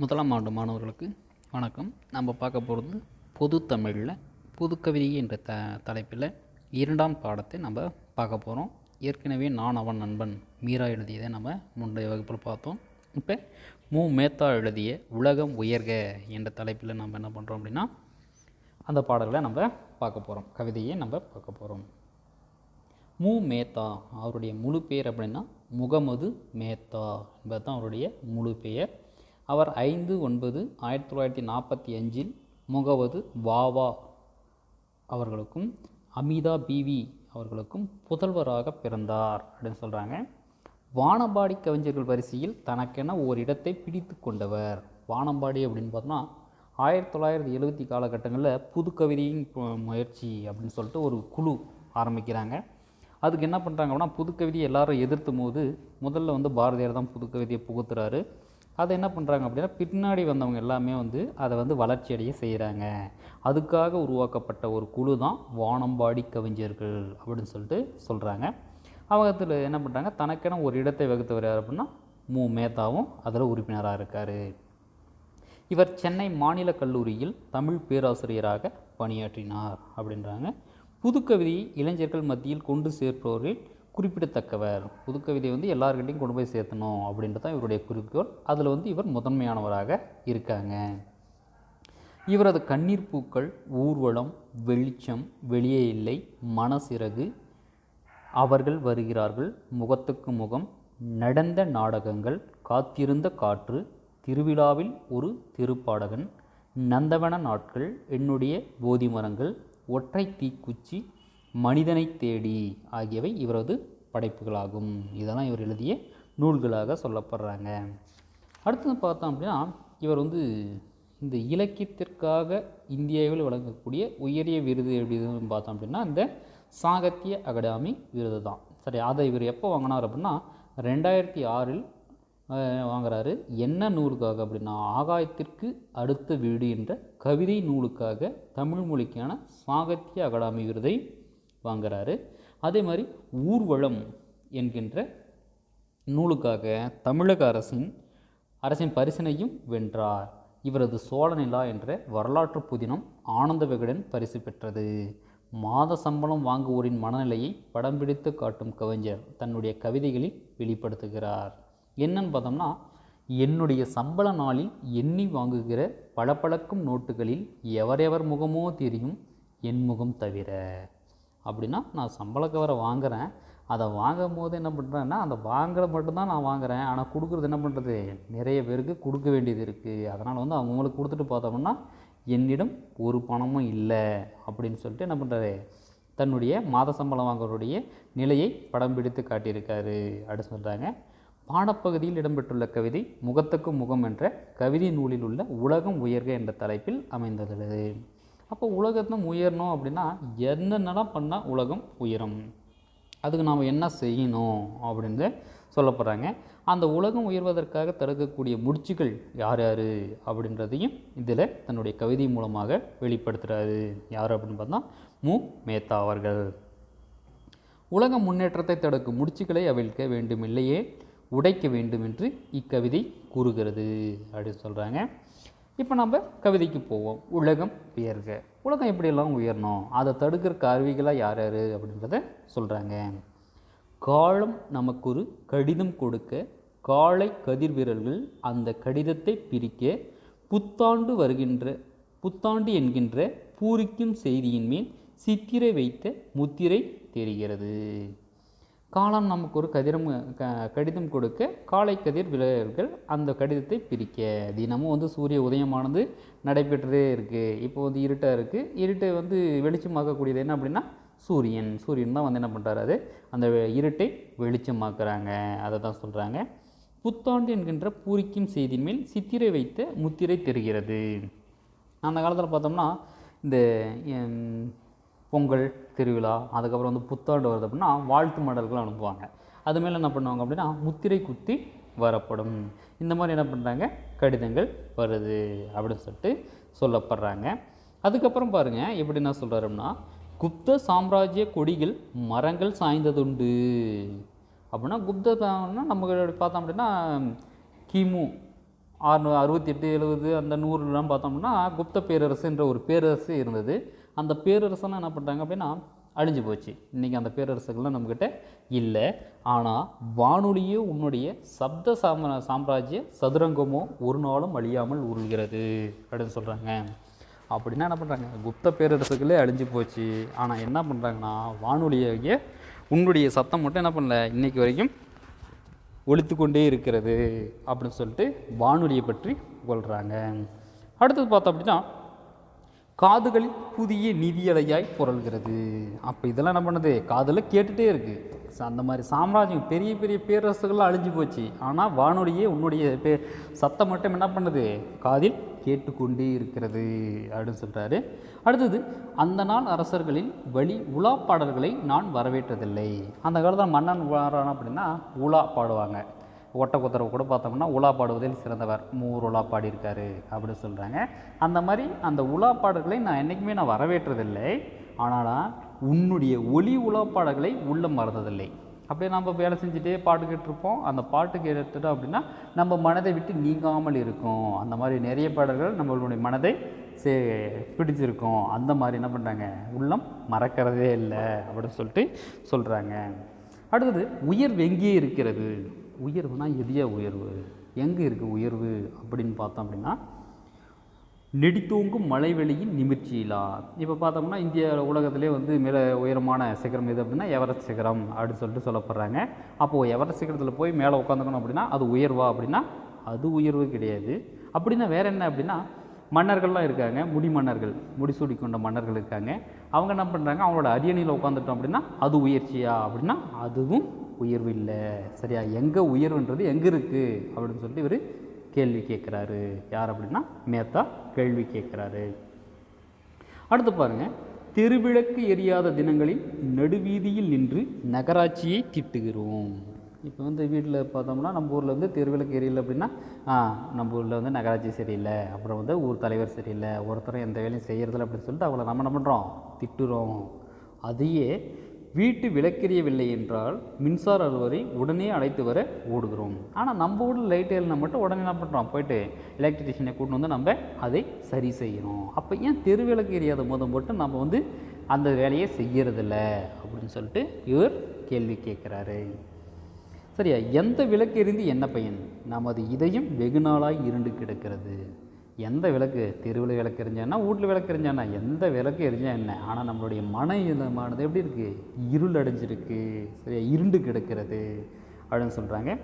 முதலாம் ஆண்டு மாணவர்களுக்கு வணக்கம். நம்ம பார்க்க போகிறது பொது தமிழில் புதுக்கவிதை என்ற த தலைப்பில் இரண்டாம் பாடத்தை நம்ம பார்க்க போகிறோம் ஏற்கனவே நான் அவன் நண்பன் மீரா எழுதியதை நம்ம முந்தைய வகுப்பில் பார்த்தோம். இப்போ மு. மேத்தா எழுதிய உலகம் உயர்க என்ற தலைப்பில் நம்ம என்ன பண்ணுறோம் அப்படின்னா அந்த பாடல்களை நம்ம பார்க்க போகிறோம் கவிதையை நம்ம பார்க்க போகிறோம் மு. மேத்தா அவருடைய முழு பெயர் அப்படின்னா முகமது மேத்தா என்பது தான் அவருடைய முழு பெயர். அவர் ஐந்து ஒன்பது ஆயிரத்தி தொள்ளாயிரத்தி நாற்பத்தி அஞ்சில் முகவது வாவா அவர்களுக்கும் அமிதா பிவி அவர்களுக்கும் புதல்வராக பிறந்தார் அப்படின்னு சொல்கிறாங்க வானம்பாடி கவிஞர்கள் வரிசையில் தனக்கென ஓர் இடத்தை பிடித்து கொண்டவர். வானம்பாடி அப்படின்னு பார்த்தோம்னா ஆயிரத்தி தொள்ளாயிரத்தி எழுபத்தி காலகட்டங்களில் புது கவிதையின் பு- முயற்சி அப்படின்னு சொல்லிட்டு ஒரு குழு ஆரம்பிக்கிறாங்க. அதுக்கு என்ன பண்ணுறாங்க அப்படின்னா புதுக்கவிதையை எல்லாரும் எதிர்த்தும் போது முதல்ல வந்து பாரதியார் தான் புதுக்கவிதையை புகுத்துறாரு. அதை என்ன பண்ணுறாங்க அப்படின்னா பின்னாடி வந்தவங்க எல்லாமே வந்து அதை வந்து வளர்ச்சி அடைய செய்கிறாங்க அதுக்காக உருவாக்கப்பட்ட ஒரு குழு தான் வானம்பாடி கவிஞர்கள் அப்படின்னு சொல்லிட்டு சொல்கிறாங்க அவங்க என்ன பண்ணுறாங்க தனக்கென ஒரு இடத்தை வகுத்து யார் அப்படின்னா மு. மேத்தாவும் அதில் உறுப்பினராக இருக்கார். இவர் சென்னை மாநில கல்லூரியில் தமிழ் பேராசிரியராக பணியாற்றினார் அப்படின்றாங்க. புதுக்கவிதையை இளைஞர்கள் மத்தியில் கொண்டு சேர்ப்பவர்கள் குறிப்பிடத்தக்கவர். புதுக்கவிதை வந்து எல்லாருக்கிட்டையும் கொண்டு போய் சேர்த்தணும் அப்படின்றது தான் இவருடைய குறிக்கோள். அதில் வந்து இவர் முதன்மையானவராக இருக்காங்க. இவரது கண்ணீர் பூக்கள் ஊர்வலம் வெளிச்சம் வெளியே இல்லை மனசிறகு. அவர்கள் வருகிறார்கள். முகத்துக்கு முகம் நடந்த நாடகங்கள் காத்திருந்த காற்று திருவிழாவில் ஒரு திருப்பாடகன் நந்தவன நாட்கள் என்னுடைய போதி மரங்கள் ஒற்றை தீக்குச்சி மனிதனை தேடி ஆகியவை இவரது படைப்புகளாகும். இதெல்லாம் இவர் எழுதிய நூல்களாக சொல்லப்படுறாங்க. அடுத்தது பார்த்தோம் அப்படின்னா இவர் வந்து இந்த இலக்கியத்திற்காக இந்தியாவில் வழங்கக்கூடிய உயரிய விருது எப்படின்னு பார்த்தோம் அப்படின்னா இந்த சாகித்ய அகாடமி விருது தான். சரி அதை இவர் எப்போ வாங்கினார் அப்படின்னா ரெண்டாயிரத்தி ஆறில் வாங்குறாரு. என்ன நூலுக்காக அப்படின்னா ஆகாயத்திற்கு அடுத்த வீடு என்ற கவிதை நூலுக்காக தமிழ் மொழிக்கான சாகித்ய அகாடமி விருதை வாங்குறாரு. அதே மாதிரி ஊர்வலம் என்கின்ற நூலுக்காக தமிழக அரசின் அரசின் பரிசினையும் வென்றார். இவரது சோழநிலா என்ற வரலாற்று புதினம் ஆனந்த விகடன் பரிசு பெற்றது. மாத சம்பளம் வாங்குவோரின் மனநிலையை படம் பிடித்து காட்டும் கவிஞர் தன்னுடைய கவிதைகளில் வெளிப்படுத்துகிறார். என்னன்னு பார்த்தோம்னா என்னுடைய சம்பள நாளில் எண்ணி வாங்குகிற பளபளக்கும் நோட்டுகளில் எவரெவர் முகமோ தெரியும் என் முகம் தவிர. அப்படின்னா நான் சம்பள கவரை வாங்குகிறேன் அதை வாங்கும் போது என்ன பண்ணுறேன்னா அந்த வாங்குற மட்டும்தான் நான் வாங்குறேன். ஆனால் கொடுக்குறது என்ன பண்ணுறது நிறைய பேருக்கு கொடுக்க வேண்டியது இருக்குது அதனால் வந்து அவங்களுக்கு கொடுத்துட்டு பார்த்தோம்னா என்னிடம் ஒரு பணமும் இல்லை அப்படின்னு சொல்லிட்டு என்ன பண்ணுறாரு தன்னுடைய மாத சம்பளம் வாங்குறவருடைய நிலையை படம் பிடித்து காட்டியிருக்காரு அப்படின்னு சொல்கிறாங்க பாடப்பகுதியில் இடம்பெற்றுள்ள கவிதை முகத்துக்கு முகம் என்ற கவிதை நூலில் உள்ள உலகம் உயர்க என்ற தலைப்பில் அமைந்துள்ளது அப்போ உலகத்தை உயரணும் அப்படின்னா என்னென்னலாம் பண்ணால் உலகம் உயரும்? அதுக்கு நாம் என்ன செய்யணும் அப்படின்னு சொல்லப்படுறாங்க அந்த உலகம் உயர்வதற்காக தடுக்கக்கூடிய முடிச்சுகள் யார் யார் அப்படின்றதையும் இதில் தன்னுடைய கவிதை மூலமாக வெளிப்படுத்துகிறாரு யார் அப்படின்னு பார்த்தா மு. மேத்தா அவர்கள். உலக முன்னேற்றத்தை தடுக்கும் முடிச்சுகளை அவிழ்க்க வேண்டும் இல்லையே உடைக்க வேண்டும் என்று இக்கவிதை கூறுகிறது அப்படின்னு சொல்கிறாங்க இப்போ நம்ம கவிதைக்கு போவோம். உலகம் உயர்க. உலகம் எப்படியெல்லாம் உயரணும்? அதை தடுக்கிற கருவிகளாக யார் யார் அப்படின்றத சொல்கிறாங்க காலம் நமக்கு ஒரு கடிதம் கொடுக்க காலை கதிர்வீரர்கள் அந்த கடிதத்தை பிரிக்க புத்தாண்டு வருகின்ற புத்தாண்டு என்கின்ற பூரிக்கும் செய்தியின் மேல் சித்திரை வைத்த முத்திரை தெரிகிறது. காலம் நமக்கு ஒரு கதிரம் க கடிதம் கொடுக்க காலை கதிர் விளையர்கள் அந்த கடிதத்தை பிரிக்க. தினமும் வந்து சூரிய உதயமானது நடைபெற்றதே இருக்குது இப்போ வந்து இருட்டாக இருக்குது இருட்டை வந்து வெளிச்சமாக்கக்கூடியது என்ன அப்படின்னா சூரியன். சூரியன் தான் வந்து என்ன பண்ணுறாரு அது? அந்த இருட்டை வெளிச்சமாக்குறாங்க. அதை தான் சொல்கிறாங்க புத்தாண்டு என்கின்ற பூரிக்கும் செய்தியின் மேல் சித்திரை வைத்த முத்திரை தெரிகிறது. அந்த காலத்தில் பார்த்தோம்னா இந்த பொங்கல் திருவிழா அதுக்கப்புறம் வந்து புத்தாண்டு வருது அப்படின்னா வாழ்த்து மடல்கள் அனுப்புவாங்க. அது மேலே என்ன பண்ணுவாங்க அப்படின்னா முத்திரை குத்தி வரப்படும். இந்த மாதிரி என்ன பண்ணுறாங்க கடிதங்கள் வருது அப்படின்னு சொல்லிட்டு சொல்லப்படுறாங்க. அதுக்கப்புறம் பாருங்கள் எப்படி என்ன சொல்கிறாருன்னா குப்த சாம்ராஜ்ய கொடிகள் மரங்கள் சாய்ந்ததுண்டு. அப்படின்னா குப்த நம்ம பார்த்தோம் அப்படின்னா கிமு ஆறு அறுபத்தி எட்டு எழுபது அந்த நூறுலாம் பார்த்தோம்னா குப்த பேரரசுன்ற ஒரு பேரரசு இருந்தது. அந்த பேரரசெல்லாம் என்ன பண்ணுறாங்க அப்படின்னா அழிஞ்சு போச்சு. இன்றைக்கி அந்த பேரரசுகள்லாம் நம்மக்கிட்ட இல்லை. ஆனால் வானொலியே உன்னுடைய சப்த சாம சாம்ராஜ்ய சதுரங்கமோ ஒரு நாளும் அழியாமல் உருள்கிறது அப்படின்னு சொல்கிறாங்க அப்படின்னா என்ன பண்ணுறாங்க குப்த பேரரசுகளே அழிஞ்சு போச்சு. ஆனால் என்ன பண்ணுறாங்கன்னா வானொலியாகிய உன்னுடைய சத்தம் மட்டும் என்ன பண்ணல இன்றைக்கி வரைக்கும் ஒழித்து கொண்டே இருக்கிறது அப்படின்னு சொல்லிட்டு வானொலியை பற்றி கொள்கிறாங்க அடுத்தது பார்த்தோம் அப்படின்னா காதுகளில் புதிய நிதியலையாய் புரள்கிறது. அப்போ இதெல்லாம் என்ன பண்ணுது? காதில் கேட்டுகிட்டே இருக்குது அந்த மாதிரி சாம்ராஜ்யம் பெரிய பெரிய பேரரசுகள்லாம் அழிஞ்சு போச்சு. ஆனால் வானொலியே உன்னுடைய பே சத்தம் மட்டும் என்ன பண்ணுது? காதில் கேட்டுக்கொண்டே இருக்கிறது அப்படின்னு சொல்கிறாரு அடுத்தது அந்த நாள் அரசர்களின் வழி உலா பாடல்களை நான் வரவேற்றதில்லை. அந்த காலத்தில் மன்னன் வரான் அப்படின்னா உலா பாடுவாங்க. ஒட்டக்குத்தரவு கூட பார்த்தோம்னா உலா பாடுவதில் சிறந்தவர். மூர் உலா பாடியிருக்காரு அப்படின்னு சொல்கிறாங்க அந்த மாதிரி அந்த உலா பாடல்களை நான் என்றைக்குமே நான் வரவேற்றதில்லை. ஆனால் உன்னுடைய ஒளி உலா பாடல்களை உள்ளம் மறந்ததில்லை. அப்படியே நம்ம வேலை செஞ்சுட்டே பாட்டு கேட்டிருப்போம். அந்த பாட்டு கேட்டுட்டோம் அப்படின்னா நம்ம மனதை விட்டு நீங்காமல் இருக்கும். அந்த மாதிரி நிறைய பாடல்கள் நம்மளுடைய மனதை சே பிடிச்சிருக்கும். அந்த மாதிரி என்ன பண்ணுறாங்க உள்ளம் மறக்கிறதே இல்லை அப்படின்னு சொல்லிட்டு சொல்கிறாங்க அடுத்தது உயர்வு எங்கே இருக்கிறது? உயர்வுனா எதிய உயர்வு. எங்கே இருக்குது உயர்வு அப்படின்னு பார்த்தோம் அப்படின்னா நெடித்தோங்கும் மலைவெளியின் நிமிர்ச்சியிலா. இப்போ பார்த்தோம்னா இந்திய உலகத்திலே வந்து மிக உயரமான சிகரம் எது அப்படின்னா எவரெஸ்ட் சிகரம் அப்படின்னு சொல்லிட்டு சொல்லப்படுறாங்க. அப்போது எவரெஸ்ட் சிகரத்தில் போய் மேலே உட்காந்துக்கணும் அப்படின்னா அது உயர்வா அப்படின்னா அது உயர்வு கிடையாது. அப்படின்னா வேறு என்ன அப்படின்னா மன்னர்கள்லாம் இருக்காங்க முடி மன்னர்கள் முடிசூடி கொண்ட மன்னர்கள் இருக்காங்க. அவங்க என்ன பண்ணுறாங்க அவங்களோட அரியணையில் உட்காந்துட்டோம் அப்படின்னா அது உயர்ச்சியா அப்படின்னா அதுவும் உயர்வு இல்லை. சரியா? எங்கே உயர்வுன்றது எங்கே இருக்குது அப்படின்னு சொல்லிட்டு இவர் கேள்வி கேட்குறாரு யார் அப்படின்னா? மேத்தா கேள்வி கேட்குறாரு அடுத்து பாருங்க. தெருவிளக்கு எரியாத தினங்களில் நடுவீதியில் நின்று நகராட்சியை திட்டுகிறோம். இப்போ வந்து வீட்டில் பார்த்தோம்னா நம்ம ஊரில் வந்து தெருவிளக்கு எரியலை அப்படின்னா நம்ம ஊரில் வந்து நகராட்சி சரியில்லை. அப்புறம் வந்து ஊர் தலைவர் சரியில்லை. ஒருத்தரும் எந்த வேலையும் செய்கிறதில்ல அப்படின்னு சொல்லிட்டு அவங்கள நம்ம என்ன பண்ணுறோம் திட்டுறோம். அதையே வீட்டு விளக்கெரியவில்லை என்றால் மின்சார அலுவலரை உடனே அழைத்து வர ஓடுகிறோம். ஆனால் நம்ம ஊரில் லைட் ஏறினா மட்டும் உடனே என்ன பண்ணுறோம் போயிட்டு எலக்ட்ரிஷியனை கூட்டு வந்து நம்ம அதை சரி செய்யணும். அப்போ ஏன் தெருவிளக்கு எரியாத போதும் மட்டும் நம்ம வந்து அந்த வேலையை செய்யறதில்ல? அப்படின்னு சொல்லிட்டு இவர் கேள்வி கேட்குறாரு. சரியா? எந்த விளக்கு எரிந்து என்ன பயன்? நமது இதயம் வெகு நாளாய் இருண்டு கிடக்கிறது. எந்த விளக்கு? தெருவில் விளக்கு எரிஞ்சானா வீட்டில் விளக்கு எரிஞ்சானா எந்த விளக்கு எரிஞ்சா என்ன? ஆனால் நம்மளுடைய மன இதமானது எப்படி இருக்குது இருள் அடைஞ்சிருக்கு சரியா? இருண்டு கிடக்கிறது. அப்படின்னு சொல்கிறாங்க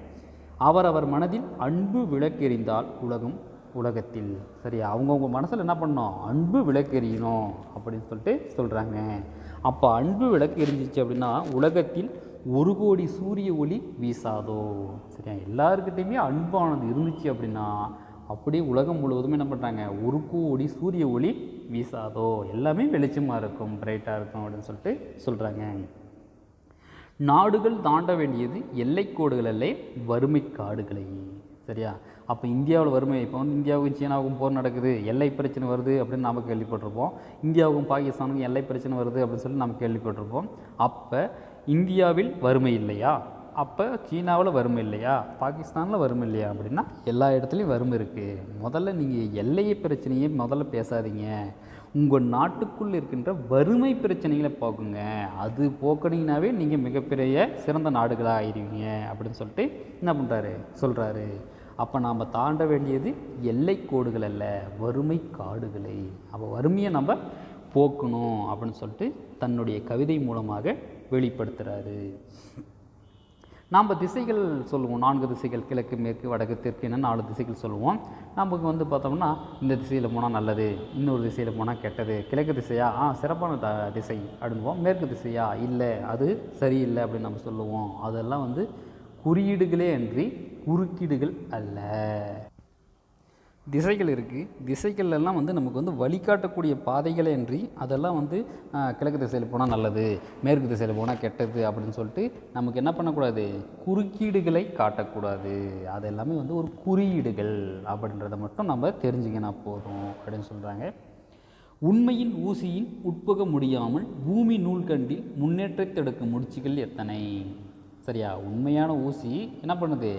அவரவர் மனதில் அன்பு விளக்கெறிந்தால் உலகம் உலகத்தில். சரியா? அவங்கவுங்க மனசில் என்ன பண்ணணும்? அன்பு விளக்கெறியணும் அப்படின்னு சொல்லிட்டு சொல்கிறாங்க அப்போ அன்பு விளக்கு எரிஞ்சிச்சு அப்படின்னா உலகத்தில் ஒரு கோடி சூரிய ஒளி வீசாதோ? சரியா? எல்லாருக்கிட்டையுமே அன்பானது இருந்துச்சு அப்படின்னா அப்படியே உலகம் முழுவதுமே என்ன பண்ணுறாங்க உருக்கு ஒளி சூரிய ஒளி வீசாதோ? எல்லாமே வெளிச்சமாக இருக்கும் பிரைட்டாக இருக்கும் அப்படின்னு சொல்லிட்டு சொல்கிறாங்க நாடுகள் தாண்ட வேண்டியது எல்லைக்கோடுகள் அல்ல வறுமை காடுகளை. சரியா? அப்போ இந்தியாவில் வறுமை இப்போ வந்து இந்தியாவுக்கும் சீனாவுக்கும் போர் நடக்குது எல்லை பிரச்சனை வருது அப்படின்னு நாம் கேள்விப்பட்டிருப்போம். இந்தியாவுக்கும் பாகிஸ்தானுக்கும் எல்லை பிரச்சனை வருது அப்படின்னு சொல்லி நம்ம கேள்விப்பட்டிருப்போம். அப்போ இந்தியாவில் வறுமை இல்லையா? அப்போ சீனாவில் வறுமை இல்லையா? பாகிஸ்தானில் வறுமை இல்லையா? அப்படின்னா எல்லா இடத்துலையும் வறுமை இருக்குது முதல்ல நீங்கள் எல்லையை பிரச்சனையே முதல்ல பேசாதீங்க. உங்கள் நாட்டுக்குள் இருக்கின்ற வறுமை பிரச்சனைகளை போக்குங்க. அது போக்குனீங்கனாவே நீங்கள் மிகப்பெரிய சிறந்த நாடுகளாக ஆயிடுவீங்க அப்படின்னு சொல்லிட்டு என்ன பண்ணுறாரு சொல்கிறாரு அப்போ நாம் தாண்ட வேண்டியது எல்லை கோடுகள் அல்ல வறுமை காடுகளை. அப்போ வறுமையை நம்ம போக்கணும் அப்படின்னு சொல்லிட்டு தன்னுடைய கவிதை மூலமாக வெளிப்படுத்துகிறாரு நாம் திசைகள் சொல்லுவோம். நான்கு திசைகள் கிழக்கு மேற்கு வடக்கு தெற்குன்னு நாலு திசைகள் சொல்லுவோம். நமக்கு வந்து பார்த்தோம்னா இந்த திசையில் போனால் நல்லது இன்னொரு திசையில் போனால் கெட்டது. கிழக்கு திசையா? ஆ சிறப்பான த திசை அப்படிங்குவோம் மேற்கு திசையா? இல்லை. அது சரியில்லை அப்படின்னு நம்ம சொல்லுவோம். அதெல்லாம் வந்து குறியீடுகளே அன்றி குறுக்கீடுகள் அல்ல. திசைகள் இருக்குது திசைகள்லாம் வந்து நமக்கு வந்து வழிகாட்டக்கூடிய பாதைகளே அன்றி அதெல்லாம் வந்து கிழக்கு திசையில் போனால் நல்லது மேற்கு திசையில் போனால் கெட்டது அப்படின்னு சொல்லிட்டு நமக்கு என்ன பண்ணக்கூடாது? குறுக்கீடுகளை காட்டக்கூடாது. அது எல்லாமே வந்து ஒரு குறியீடுகள் அப்படின்றத மட்டும் நம்ம தெரிஞ்சுக்கினா போதும் அப்படின்னு சொல்கிறாங்க உண்மையின் ஊசியின் உட்புக முடியாமல் பூமி நூல்கண்டில் முன்னேற்றத்தெடுக்கும் முடிச்சுகள் எத்தனை? சரியா? உண்மையான ஊசி என்ன பண்ணுது?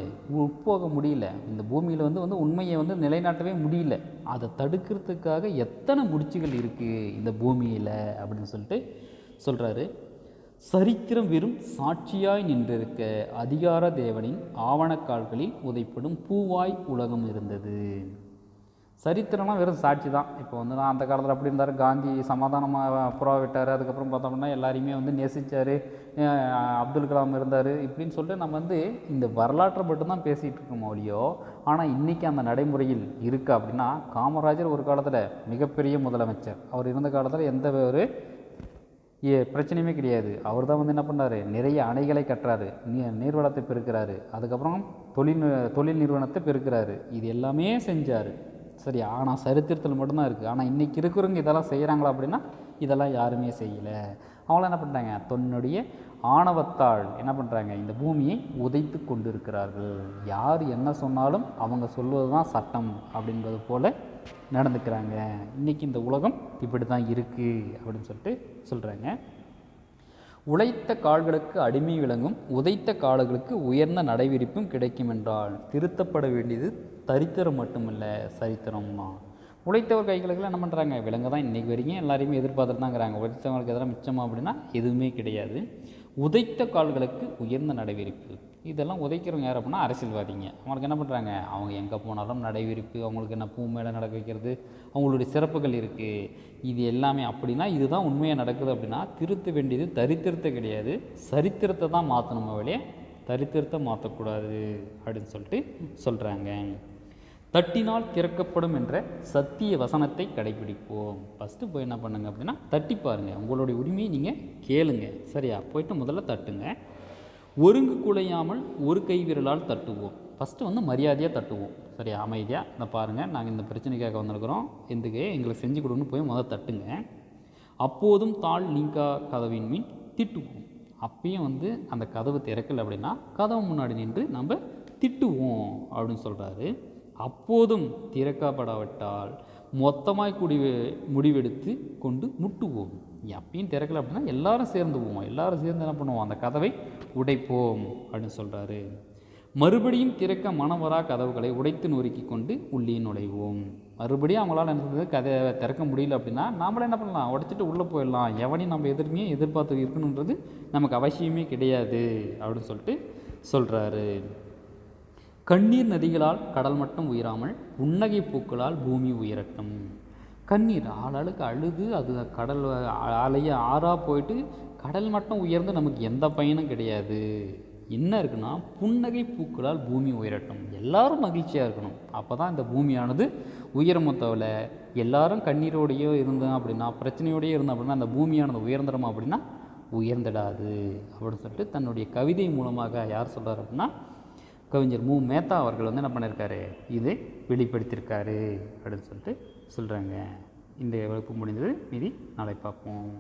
உட்போக முடியல. இந்த பூமியில் வந்து வந்து உண்மையை வந்து நிலைநாட்டவே முடியல. அதை தடுக்கிறதுக்காக எத்தனை முடிச்சுகள் இருக்குது இந்த பூமியில் அப்படின்னு சொல்லிட்டு சொல்கிறாரு சரித்திரம் வெறும் சாட்சியாய் நின்றிருக்க அதிகார தேவனின் ஆவணக்கால்களில் உதைப்படும் பூவாய் உலகம் இருந்தது. சரித்திரம்லாம் வெறும் சாட்சி தான். இப்போ வந்து நான் அந்த காலத்தில் அப்படி இருந்தார். காந்தி சமாதானமாக புறா விட்டார். அதுக்கப்புறம் பார்த்தோம்னா எல்லாரையுமே வந்து நேசித்தார் அப்துல் கலாம் இருந்தார். இப்படின்னு சொல்லிட்டு நம்ம வந்து இந்த வரலாற்றை மட்டும்தான் பேசிகிட்டு இருக்கோம் ஒழியோ ஆனால் இன்றைக்கி அந்த நடைமுறையில் இருக்குது அப்படின்னா காமராஜர் ஒரு காலத்தில் மிகப்பெரிய முதலமைச்சர். அவர் இருந்த காலத்தில் எந்த ஒரு ஏ பிரச்சனையுமே கிடையாது. அவர் தான் வந்து என்ன பண்ணாரு? நிறைய அணைகளை கட்டுறாரு. நீ நீர்வளத்தை பெருக்கிறாரு. அதுக்கப்புறம் தொழில் தொழில் நிறுவனத்தை பெருக்கிறாரு. இது எல்லாமே செஞ்சார். சரி ஆனால் சரித்திரத்தில் மட்டும்தான் இருக்குது ஆனால் இன்றைக்கி இருக்கிறவங்க இதெல்லாம் செய்கிறாங்களா அப்படின்னா இதெல்லாம் யாருமே செய்யலை. அவங்களாம் என்ன பண்ணுறாங்க தன்னுடைய ஆணவத்தால் என்ன பண்ணுறாங்க இந்த பூமியை உதைத்து கொண்டு இருக்கிறார்கள் யார் என்ன சொன்னாலும் அவங்க சொல்வது தான் சட்டம் அப்படின்றது போல் நடந்துக்கிறாங்க. இன்றைக்கி இந்த உலகம் இப்படி தான் இருக்குது அப்படின்னு சொல்லிட்டு சொல்கிறாங்க உழைத்த கால்களுக்கு அடிமை விளங்கும் உதைத்த கால்களுக்கு உயர்ந்த நடைவிரிப்பும் கிடைக்கும் என்றால் திருத்தப்பட வேண்டியது தரித்திரம் மட்டுமல்ல சரித்திரம்னா உழைத்தவர் கைகளுக்கெல்லாம் என்ன பண்ணுறாங்க விலங்கு தான் இன்றைக்கி வரைக்கும் எல்லாரையுமே எதிர்பார்த்துட்டு தாங்கிறாங்க உழைத்தவங்களுக்கு எதிராக மிச்சமாக அப்படின்னா எதுவுமே கிடையாது. உதைத்த கால்களுக்கு உயர்ந்த நடைவிரிப்பு. இதெல்லாம் உதைக்கிறவங்க யார் அப்படின்னா அரசியல்வாதிங்க. அவங்களுக்கு என்ன பண்ணுறாங்க அவங்க எங்கே போனாலும் நடைவிரிப்பு அவங்களுக்கு என்ன பூ மேலே நடக்க வைக்கிறது அவங்களுடைய சிறப்புகள் இருக்குது இது எல்லாமே அப்படின்னா இதுதான் உண்மையாக நடக்குது அப்படின்னா திருத்த வேண்டியது தரித்திரத்தை கிடையாது. சரித்திரத்தை தான் மாற்றணும் வழியே தரித்திரத்தை மாற்றக்கூடாது அப்படின்னு சொல்லிட்டு சொல்கிறாங்க தட்டினால் திறக்கப்படும் என்ற சத்திய வசனத்தை கடைபிடிப்போம். ஃபஸ்ட்டு போய் என்ன பண்ணுங்க அப்படின்னா தட்டி பாருங்கள் உங்களுடைய உரிமையை நீங்கள் கேளுங்க. சரியா? போயிட்டு முதல்ல தட்டுங்க. ஒருங்கு குலையாமல் ஒரு கை விரலால் தட்டுவோம். ஃபஸ்ட்டு வந்து மரியாதையாக தட்டுவோம். சரியா அமைதியாக இந்த பாருங்கள் நாங்கள் இந்த பிரச்சனைக்காக வந்திருக்கிறோம். எந்துக்கு? எங்களுக்கு செஞ்சு கொடுன்னு போய் முதல் தட்டுங்க. அப்போதும் தாழ் நீங்கா கதவின் மீன் திட்டுவோம். அப்பயும் வந்து அந்த கதவு திறக்கல அப்படின்னா கதவு முன்னாடி நின்று நம்ம திட்டுவோம் அப்படின்னு சொல்கிறாரு அப்போதும் திறக்கப்படாவிட்டால் மொத்தமாய் குடி முடிவெடுத்து கொண்டு முட்டுவோம். அப்பயும் திறக்கல அப்படின்னா எல்லாரும் சேர்ந்து போவோம். எல்லாரும் சேர்ந்து என்ன பண்ணுவோம்? அந்த கதவை உடைப்போம் அப்படின்னு சொல்கிறாரு மறுபடியும் திறக்க மனவரா கதவுகளை உடைத்து நொறுக்கி கொண்டு உள்ளே நுழைவோம். மறுபடியும் அவங்களால என்ன சொல்கிறது கதையை திறக்க முடியல அப்படின்னா நாமளே என்ன பண்ணலாம்? உடைச்சிட்டு உள்ளே போயிடலாம். எவனையும் நம்ம எதிர்மையே எதிர்பார்த்து இருக்கணுன்றது நமக்கு அவசியமே கிடையாது அப்படின்னு சொல்லிட்டு சொல்கிறாரு கண்ணீர் நதிகளால் கடல் மட்டம் உயராமல் புன்னகை பூக்களால் பூமி உயரட்டும். கண்ணீர் ஆளாளுக்கு அழுது அது கடல் அலைய ஆறாக போயிட்டு கடல் மட்டம் உயர்ந்து நமக்கு எந்த பயனும் கிடையாது. என்ன இருக்குன்னா புன்னகை பூக்களால் பூமி உயரட்டும். எல்லாரும் மகிழ்ச்சியாக இருக்கணும். அப்போ தான் இந்த பூமியானது உயரமும் தவிர எல்லாரும் கண்ணீரோடையோ இருந்தோம் அப்படின்னா பிரச்சனையோடையோ இருந்தோம் அப்படின்னா அந்த பூமியானது உயர்ந்துடுமா அப்படின்னா உயர்ந்திடாது. அப்படின்னு சொல்லிட்டு தன்னுடைய கவிதை மூலமாக யார் சொல்கிறார் அப்படின்னா கவிஞர் மு. மேத்தா அவர்கள் வந்து என்ன பண்ணியிருக்காரு இதை வெளிப்படுத்தியிருக்காரு அப்படின்னு சொல்லிட்டு சொல்கிறாங்க இந்த வகுப்பு முடிந்தது. மீதி நாளை பார்ப்போம்.